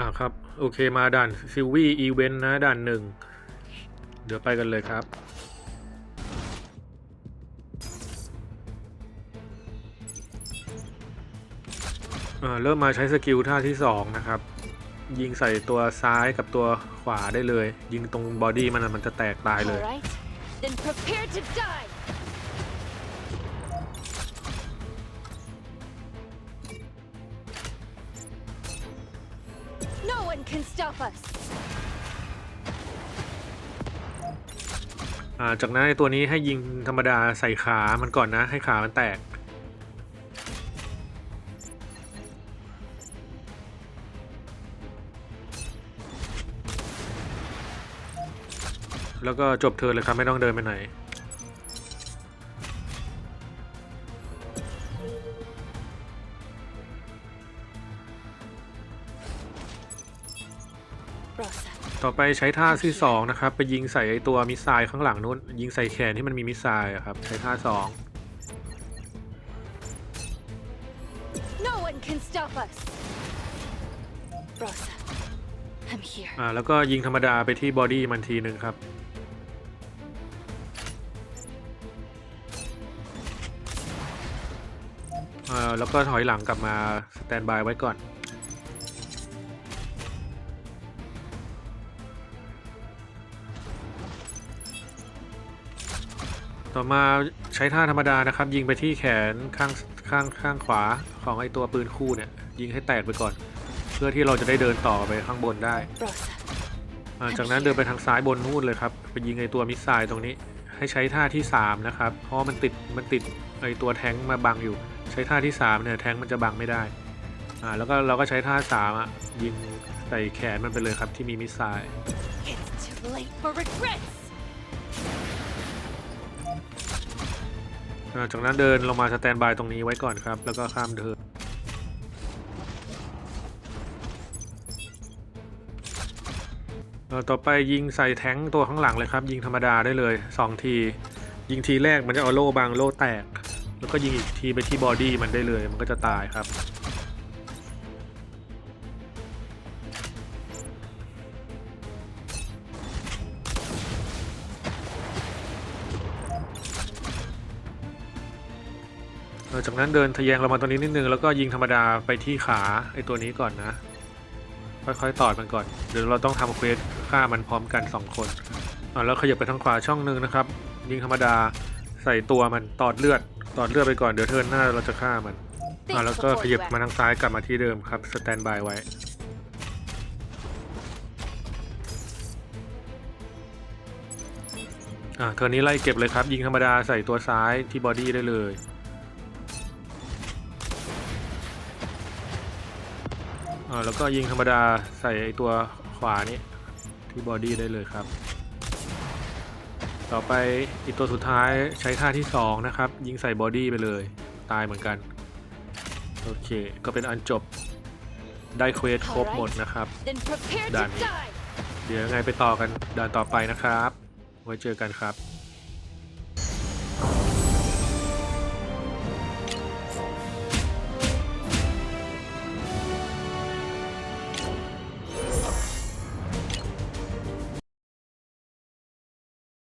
อ่าครับ โอเคมาด่านซิลวี่อีเวนต์นะด่านหนึ่ง เดี๋ยวไปกันเลยครับ อ่าเริ่มมาใช้สกิลท่าที่2นะครับ ยิงใส่ตัวซ้ายกับตัวขวาได้เลย ยิงตรงบอดี้มันมันจะแตกตายเลย Alright, then prepare to die! One can stop us! อ่าจากนั้นไอ้ตัวนี้ให้ยิงธรรมดาใส่ขามันก่อนนะ ให้ขามันแตก แล้วก็จบเทิร์นเลยครับ ไม่ต้องเดินไปไหน ต่อไปใช้ท่าที่2นะครับ ไปยิงใส่ไอตัวมิสไซล์ข้างหลังนู้น ยิงใส่แขนที่มันมีมิสไซล์อะครับ ใช้ท่า no one can stop us! Rosa, I'm here. 2อ่าแล้วก็ยิงธรรมดาไปที่บอดี้มันทีหนึ่งครับอ่าแล้วก็ถอยหลังกลับมาสแตนบายไว้ก่อน ต่อมาใช้ท่าธรรมดานะครับ ยิงไปที่แขนข้างข้างข้างขวาของไอตัวปืนคู่เนี่ย ยิงให้แตกไปก่อน เพื่อที่เราจะได้เดินต่อไปข้างบนได้จากนั้นเดินไปทางซ้ายบนนู่นเลยครับไปยิงไอตัวมิสไซล์ตรงนี้ ให้ใช้ท่าที่ 3 นะครับ เพราะมันติดมันติดไอตัวแท้งมาบังอยู่ ใช้ท่าที่3เนี่ยแท้งมันจะบังไม่ได้อ่าแล้วก็เราก็ใช้ท่า3อะยิงใส่แขนมันไปเลยครับที่มีมิสไซล์ จากนั้นเดินลงมาสแตนบายตรงนี้ไว้ก่อนครับ แล้วก็ข้ามเดินเอ่อต่อไปยิงใส่แท้งตัวข้างหลังเลยครับ ยิงธรรมดาได้เลยสองที ยิงทีแรกมันจะเอาโล่บางโล่แตก แล้วก็ยิงอีกทีไปที่บอดี้มันได้เลย มันก็จะตายครับ จากนั้นเดินทะแยงเรามาตัวนี้นิดนึงแล้วก็ยิงธรรมดาไปที่ขาไอตัวนี้ก่อนนะ ค่อยๆตอดมันก่อนเดี๋ยวเราต้องทำเควสฆ่ามันพร้อมกันสองคนอ่าแล้วขยับไปทางขวาช่องหนึ่งนะครับ ยิงธรรมดาใส่ตัวมันตอดเลือดตอดเลือดไปก่อนเดี๋ยวเทิร์นหน้าเราจะฆ่ามันอ่า Think แล้วก็ before ข you ยับ act. มาทางซ้ายกลับมาที่เดิมครับสแตนบายไว้อ่าเทิร์นนี้ไล่เก็บเลยครับ ยิงธรรมดาใส่ตัวซ้ายที่บอดี้ได้เลย อ่าแล้วก็ยิงธรรมดาใส่ไอตัวขวานี้ที่บอดี้ได้เลยครับ ต่อไปอีกตัวสุดท้ายใช้ท่าที่ 2 นะครับ ยิงใส่บอดี้ไปเลย ตายเหมือนกัน โอเค ก็เป็นอันจบได้เควสครบหมดนะครับ Then prepare to Done. die! เดี๋ยวยังไงไปต่อกันด่านต่อไปนะครับ ไว้เจอกันครับ